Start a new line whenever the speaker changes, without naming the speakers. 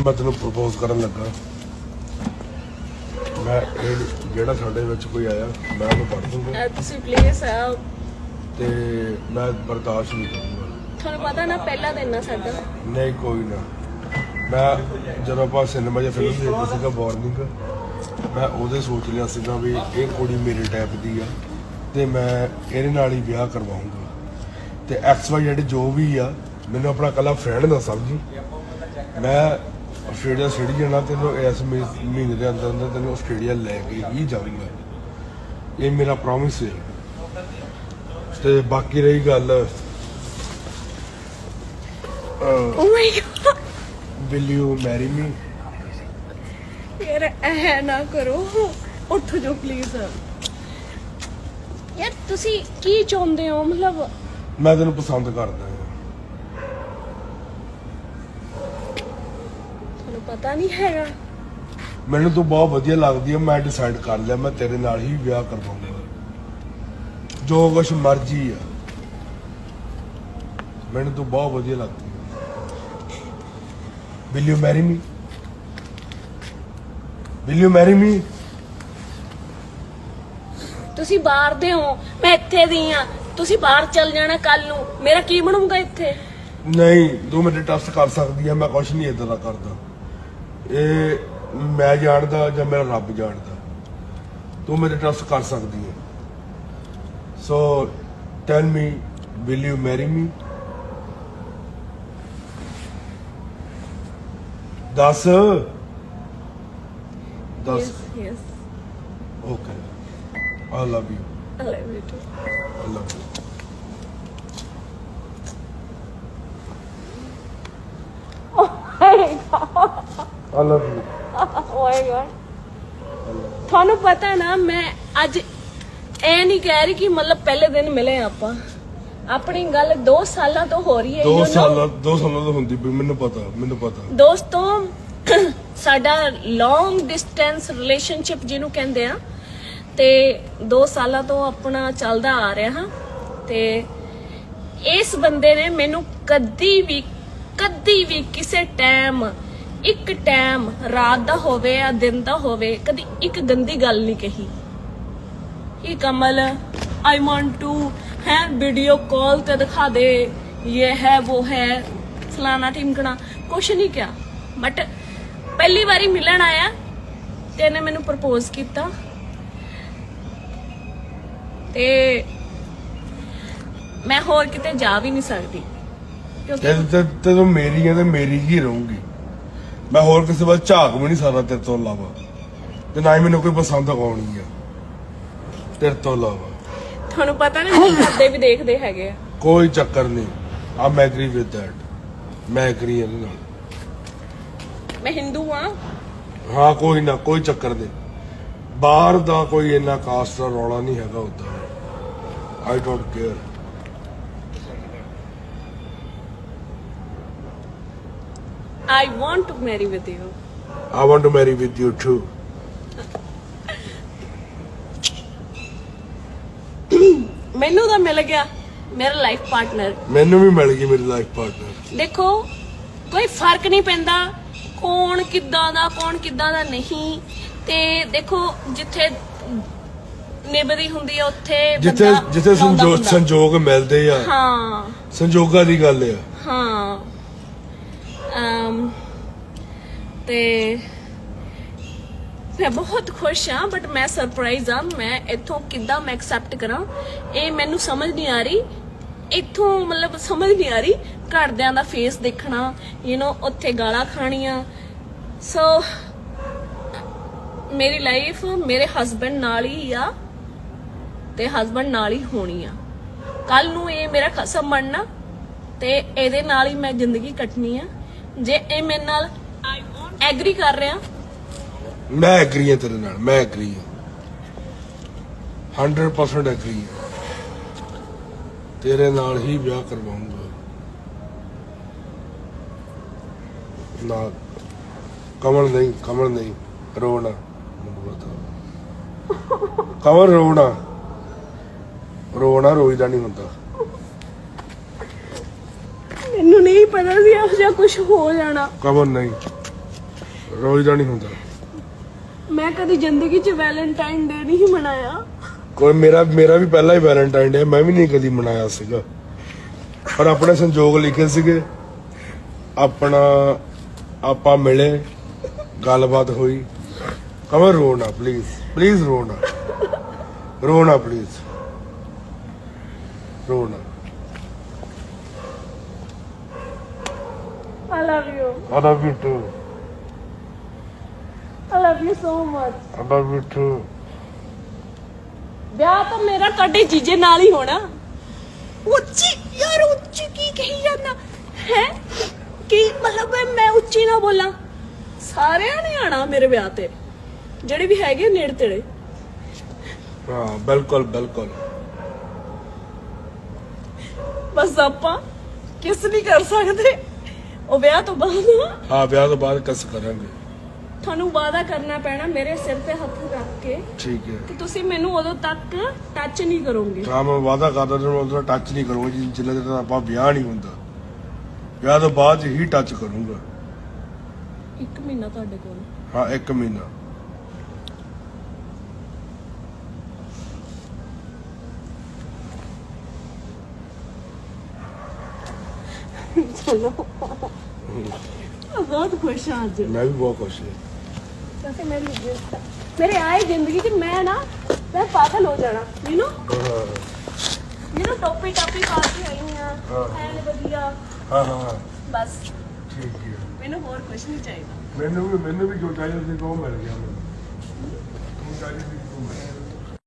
ਹੁਣ ਮੈਂ ਤੈਨੂੰ ਪ੍ਰਪੋਜ਼ ਕਰਨ ਲੱਗਾ। ਮੈਂ ਇਹ ਜਿਹੜਾ ਸਾਡੇ ਵਿੱਚ ਕੋਈ ਆਇਆ ਮੈਂ ਉਹਨੂੰ ਪੜ ਦੂੰਗਾ।
ਤੁਸੀਂ ਪਲੀਜ਼
ਤੇ ਮੈਂ ਬਰਦਾਸ਼ਤ ਨਹੀਂ ਕਰੂੰਗਾ।
ਤੁਹਾਨੂੰ ਪਤਾ ਨਾ ਪਹਿਲਾ ਦਿਨ ਆ ਸਾਡਾ।
ਨਹੀਂ ਕੋਈ ਨਾ। ਮੈਂ ਜਦੋਂ ਆਪਾਂ ਸਿਨੇਮਾ 'ਚ ਫਿਲਮ ਦੇਖਦੇ ਸੀਗਾ ਵਾਰਨਿੰਗ ਮੈਂ ਉਹਦੇ ਸੋਚ ਲਿਆ ਸੀਗਾ ਵੀ ਇਹ ਕੁੜੀ ਮੇਰੇ ਟਾਈਪ ਦੀ ਆ ਤੇ ਮੈਂ ਇਹਦੇ ਨਾਲ ਹੀ ਵਿਆਹ ਕਰਵਾਉਂਗਾ। ਤੇ ਐਕਸ ਵਾਈ ਜਿਹੜੇ ਜੋ ਵੀ ਆ ਮੈਨੂੰ ਆਪਣਾ ਕੱਲਾ ਫਰੈਂਡ ਨਾ ਸਮਝੀ। ਮੈਂ ਆਸਟ੍ਰੇਲੀਆ ਸਿਟੀ ਜਾਣਾ ਤੈਨੂੰ ਇਸ ਮਹੀ- ਮਹੀਨੇ ਦੇ ਅੰਦਰ ਅੰਦਰ ਤੈਨੂੰ ਆਸਟ੍ਰੇਲੀਆ ਲੈ ਕੇ ਹੀ ਜਾਊਂਗਾ। ਇਹ ਮੇਰਾ ਪ੍ਰੋਮਿਸ ਹੈ। ਤੇ ਬਾਕੀ ਰਹੀ ਗੱਲ
ਓ my God
will you marry me
ਯਾਰ ਇਹ ਨਾ ਕਰੋ। ਉੱਠ ਜਾਓ ਪਲੀਜ਼ ਯਾਰ ਤੁਸੀਂ ਕੀ ਚਾਹੁੰਦੇ ਹੋ? ਮਤਲਬ
ਮੈਂ ਤੈਨੂੰ ਪਸੰਦ ਕਰਦਾ ਹਾਂ।
ਤੁਹਾਨੂੰ ਪਤਾ ਨਹੀਂ ਹੈਗਾ।
ਮੈਨੂੰ ਤੂੰ ਬਹੁਤ ਵਧੀਆ ਲੱਗਦੀ ਹੈ ਮੈਂ ਡਿਸਾਈਡ ਕਰ ਲਿਆ ਮੈਂ ਤੇਰੇ ਨਾਲ ਹੀ ਵਿਆਹ ਕਰਵਾਉਂਗਾ ਜੋ ਕੁਛ ਮਰਜ਼ੀ ਆ। ਮੈਨੂੰ ਤੂੰ ਬਹੁਤ ਵਧੀਆ ਲੱਗਦੀ ਹੈ will you marry me will you marry me
ਤੁਸੀਂ ਬਾਹਰ ਦੇ ਹੋ ਮੈਂ ਇੱਥੇ ਦੀ ਆ। ਤੁਸੀਂ ਬਾਹਰ ਚੱਲ ਜਾਣਾ ਕੱਲ ਨੂੰ। ਮੇਰਾ ਕੀ ਬਣੂਗਾ ਇੱਥੇ?
ਨਹੀਂ ਤੂੰ ਮੇਰੇ ਟਰਸਟ ਕਰ ਸਕਦੀ ਹੈ ਮੈਂ ਕੁਛ ਨਹੀਂ ਇਦਾਂ ਦਾ ਕਰਦਾ। ਇਹ ਮੈਂ ਜਾਣਦਾ ਜਾਂ ਮੇਰਾ ਰੱਬ ਜਾਣਦਾ। ਤੂੰ ਮੇਰੇ ਟਰਸਟ ਕਰ ਸਕਦੀ ਹੈ। So tell me will you marry me ਦੱਸ। ਦੱਸ।
Yes okay I love
you I love you too I
love you God ਤੁਹਾਨੂੰ ਪਤਾ ਨਾ ਮੈਂ ਅੱਜ ਇਹ ਨਹੀਂ ਕਹਿ ਰਹੀ ਕਿ ਮਤਲਬ ਪਹਿਲੇ ਦਿਨ ਮਿਲੇ ਆਪਾਂ। ਆਪਣੀ ਗੱਲ 2 ਸਾਲਾਂ ਤੋਂ ਹੋ ਰਹੀ ਹੈ
ਦੋ
you know?
ਸਾਲਾਂ ਦੋ ਸਾਲਾਂ ਤੋਂ ਹੁੰਦੀ ਪਈ ਮੈਨੂੰ ਪਤਾ ਮੈਨੂੰ ਪਤਾ।
ਦੋਸਤੋ ਸਾਡਾ ਲੌਂਗ ਡਿਸਟੈਂਸ ਰਿਲੇਸ਼ਨਸ਼ਿਪ ਜਿਹਨੂੰ ਕਹਿੰਦੇ ਆ ਤੇ 2 ਸਾਲਾਂ ਤੋਂ ਆਪਣਾ ਚੱਲਦਾ ਆ ਰਿਹਾ ਹਾਂ। ਤੇ ਇਸ ਬੰਦੇ ਨੇ ਮੈਨੂੰ ਕਦੀ ਵੀ ਕਦੀ ਵੀ ਕਿਸੇ ਟਾਈਮ, ਇੱਕ ਟਾਈਮ ਰਾਤ ਦਾ ਹੋਵੇ ਜਾਂ ਦਿਨ ਦਾ ਹੋਵੇ, ਕਦੀ ਇੱਕ ਗੰਦੀ ਗੱਲ ਨਹੀਂ ਕਹੀ। ਇਹ ਕਮਲ ਆਈ ਵਾਂਟ ਟੂ ਹੈ ਵੀਡੀਓ ਕਾਲ ਤੇ ਦਿਖਾ ਦੇ। ਇਹ ਹੈ ਉਹ ਹੈ, ਫਲਾਣਾ ਟਿਮਕਣਾ ਕੁਛ ਨਹੀਂ ਕਿਹਾ। ਬਟ ਪਹਿਲੀ ਵਾਰੀ ਮਿਲਣ ਆਇਆ ਤੇ ਇਹਨੇ ਮੈਨੂੰ ਪ੍ਰਪੋਜ਼ ਕੀਤਾ। ਤੇ ਮੈਂ ਹੋਰ ਕਿਤੇ ਜਾ ਵੀ ਨਹੀਂ ਸਕਦੀ। ਕਿਉਂਕਿ
ਤੇ ਤੇ- ਤੇ ਤੂੰ ਮੇਰੀ ਹੈ ਤੇ ਮੇਰੀ ਹੀ ਰਹੂੰਗੀ। ਮੈਂ ਹੋਰ ਕਿਸੇ ਵੱਲ ਝਾਕ ਵੀ ਨਹੀਂ ਸਕਦਾ ਤੇਰੇ ਤੋਂ ਇਲਾਵਾ। ਤੇ ਨਾ ਹੀ ਮੈਨੂੰ ਕੋਈ ਪਸੰਦ ਆਉਣੀ ਆ। ਤੇਰੇ ਤੋਂ ਇਲਾਵਾ।
ਤੁਹਾਨੂੰ ਪਤਾ ਨਾ ਮੇਰੇ ਘਰਦੇ ਵੀ ਦੇਖਦੇ ਹੈਗੇ ਆ।
ਕੋਈ ਚੱਕਰ ਨਹੀਂ। ਆਮ ਐਗਰੀ ਵਿਦ ਦੈਟ ਮੈਂ ਐਗਰੀ ਇਹਦੇ ਨਾਲ।
ਮੈਂ ਹਿੰਦੂ ਆ।
ਹਾਂ ਕੋਈ ਨਾ ਕੋਈ ਚੱਕਰ ਨਹੀਂ। ਬਾਹਰ ਦਾ ਕੋਈ ਇੰਨਾ ਕਾਸਟ ਦਾ ਰੌਲਾ ਨਹੀਂ ਹੈਗਾ ਉਦਾਂ। I don't care
I want to marry with you
I want to marry with you too.
ਮੈਨੂੰ ਤਾਂ ਮਿਲ ਗਿਆ ਮੇਰਾ ਲਾਈਫ ਪਾਰਟਨਰ
ਮੈਨੂੰ ਵੀ ਮਿਲ ਗਈ ਮੇਰੀ ਲਾਈਫ ਪਾਰਟਨਰ
ਦੇਖੋ ਕੋਈ ਫ਼ਰਕ ਨਹੀਂ ਪੈਂਦਾ ਕੌਣ ਕਿੱਦਾਂ ਦਾ ਕੌਣ ਕਿੱਦਾਂ ਦਾ ਨਹੀਂ ਤੇ ਦੇਖੋ ਜਿੱਥੇ ਨਿਭਦੀ ਹੁੰਦੀ ਹੈ ਉੱਥੇ
ਜਿੱਥੇ
ਬੰਦਾ
ਜਿੱਥੇ
ਲਾਉਂਦਾ
ਸੰਜੋਗ
ਹੁੰਦਾ।
ਸੰਜੋਗ ਮਿਲਦੇ ਆ
ਹਾਂ
ਸੰਜੋਗਾਂ ਦੀ ਗੱਲ ਆ
ਹਾਂ ਤੇ ਮੈਂ ਬਹੁਤ ਖੁਸ਼ ਹਾਂ ਬਟ ਮੈਂ ਸਰਪ੍ਰਾਈਜ਼ ਆ ਮੈਂ ਇੱਥੋਂ ਕਿੱਦਾਂ ਮੈਂ ਐਕਸੈਪਟ ਕਰਾਂ? ਇਹ ਮੈਨੂੰ ਸਮਝ ਨਹੀਂ ਆ ਰਹੀ। ਇੱਥੋਂ ਮਤਲਬ ਸਮਝ ਨਹੀਂ ਆ ਰਹੀ ਘਰਦਿਆਂ ਦਾ ਫੇਸ ਦੇਖਣਾ ਯੂ نو ਉੱਥੇ ਗਾਲਾਂ ਖਾਣੀਆਂ। ਸੋ ਮੇਰੀ ਲਾਈਫ ਮੇਰੇ ਹਸਬੰਡ ਨਾਲ ਹੀ ਆ ਤੇ ਹਸਬੰਡ ਨਾਲ ਹੀ ਹੋਣੀ ਆ। ਕੱਲ ਨੂੰ ਇਹ ਮੇਰਾ ਖਸਮ ਬਣਨਾ ਤੇ ਇਹਦੇ ਨਾਲ ਹੀ ਮੈਂ ਜ਼ਿੰਦਗੀ ਕੱਟਣੀ ਆ। ਜੇ ਇਹ ਮੇਰੇ ਨਾਲ ਐਗਰੀ ਕਰ ਰਿਹਾ?
ਮੈਂ ਐਗਰੀ ਹਾਂ ਤੇਰੇ ਨਾਲ ਮੈਂ ਐਗਰੀ ਹਾਂ। 100% ਐਗਰੀ ਹਾਂ। ਤੇਰੇ ਨਾਲ ਹੀ ਵਿਆਹ ਕਰਵਾਉਂਗਾ। ਨਾ ਕਮਲ ਨਹੀਂ ਕਮਲ ਨਹੀਂ ਰੋਣਾ ਕਮਲ ਰੋਣਾ। ਰੋਣਾ ਰੋਈਦਾ ਨਹੀਂ ਹੁੰਦਾ।
ਮੈਨੂੰ ਨਹੀਂ ਪਤਾ ਸੀ ਇਹੋ ਜਿਹਾ ਕੁਝ ਹੋ ਜਾਣਾ।
ਕਮਲ ਨਹੀਂ। ਰੋਜ਼ ਦਾ ਨਹੀਂ ਹੁੰਦਾ।
ਮੈਂ ਕਦੀ ਜ਼ਿੰਦਗੀ 'ਚ ਵੈਲੈਂਟਾਈਨ ਡੇ ਨਹੀਂ ਮਨਾਇਆ।
ਕੋਈ ਮੇਰਾ ਮੇਰਾ ਵੀ ਪਹਿਲਾ ਹੀ ਵੈਲੈਂਟਾਈਨ ਡੇ ਮੈਂ ਵੀ ਨਹੀਂ ਕਦੀ ਮਨਾਇਆ ਸੀਗਾ। ਪਰ ਆਪਣੇ ਸੰਜੋਗ ਲਿਖੇ ਸੀਗੇ। ਆਪਣਾ ਆਪਾਂ ਮਿਲੇ ਗੱਲਬਾਤ ਹੋਈ। ਕਮਰ ਰੋਣਾ ਪਲੀਜ਼ ਪਲੀਜ਼ ਰੋਣਾ ਰੋਣਾ ਪਲੀਜ਼ ਰੋਣਾ
I love you.
I love you too.
I love you so much.
I love you too.
ਵਿਆਹ ਤਾਂ ਮੇਰਾ ਤੁਹਾਡੇ ਜੀਜੇ ਨਾਲ ਹੀ ਹੋਣਾ। ਉੱਚੀ ਯਾਰ ਉੱਚੀ ਕੀ ਕਹੀ ਜਾਂਦਾ? ਹੈ? ਕੀ ਮਤਲਬ ਹੈ ਮੈਂ ਉੱਚੀ ਨਾ ਬੋਲਾਂ? ਸਾਰਿਆਂ ਨੇ ਆਣਾ ਮੇਰੇ ਵਿਆਹ ਤੇ ਜਿਹੜੇ ਵੀ ਹੈਗੇ ਨੇੜੇ ਤੇੜੇ।
ਹਾਂ ਬਿਲਕੁਲ ਬਿਲਕੁਲ।
ਬਸ ਆਪਾਂ ਕਿਸ ਨਹੀਂ ਕਰ ਸਕਦੇ। ਉਹ ਵਿਆਹ ਤੋਂ ਬਾਅਦ।
ਹਾਂ ਵਿਆਹ ਤੋਂ ਬਾਅਦ ਕਸ ਕਰਾਂਗੇ?
ਤੁਹਾਨੂੰ ਵਾਅਦਾ ਕਰਨਾ ਪੈਣਾ ਮੇਰੇ ਸਿਰ ਤੇ ਹੱਥ ਰੱਖ ਕੇ
ਠੀਕ ਹੈ।
ਕਿ ਤੁਸੀਂ ਮੈਨੂੰ ਉਦੋਂ ਤੱਕ ਟੱਚ ਨਹੀਂ ਕਰੋਗੇ।
ਹਾਂ ਮੈਂ ਵਾਅਦਾ ਕਰਦਾ ਤੇ ਮੈਂ ਉਹਦਾ ਟੱਚ ਨਹੀਂ ਕਰੂੰਗਾ ਜਿ- ਜਿੰਨਾ ਚਿਰ ਆਪਾਂ ਵਿਆਹ ਨਹੀਂ ਹੁੰਦਾ। ਵਿਆਹ ਤੋਂ ਬਾਅਦ ਹੀ ਟੱਚ ਕਰੂੰਗਾ।
ਇੱਕ ਮਹੀਨਾ ਤੁਹਾਡੇ ਕੋਲ।
ਹਾਂ ਇੱਕ ਮਹੀਨਾ।
ਚਲੋ। ਬਹੁਤ ਖੁਸ਼ ਹਾਂ ਅੱਜ।
ਮੈਂ ਵੀ ਬਹੁਤ ਖੁਸ਼ ਹਾਂ।
ਕਿਉਂਕਿ ਮੇਰੀ ਮੇਰੇ ਆਏ ਜ਼ਿੰਦਗੀ 'ਚ ਮੈਂ ਨਾ ਮੈਂ ਪਾਗਲ ਹੋ ਜਾਣਾ ਯੂ نو
ਹਾਂ
ਯੂ نو ਟੋਪੀ ਟਾਪੀ ਪਾ ਕੇ ਆਈ ਹਾਂ
ਹਾਂ।
ਐਨ ਵਧੀਆ
ਹਾਂ ਹਾਂ
ਬਸ
ਠੀਕ ਹੈ
ਮੈਨੂੰ ਹੋਰ ਕੁਝ ਨਹੀਂ ਚਾਹੀਦਾ
ਮੈਨੂੰ ਵੀ ਮੈਨੂੰ ਵੀ ਜੋ ਚਾਹੀਦਾ ਸੀ ਉਹ ਮਿਲ ਗਿਆ ਮੈਨੂੰ ਤੂੰ ਚਾਹੀਦੀ ਸੀ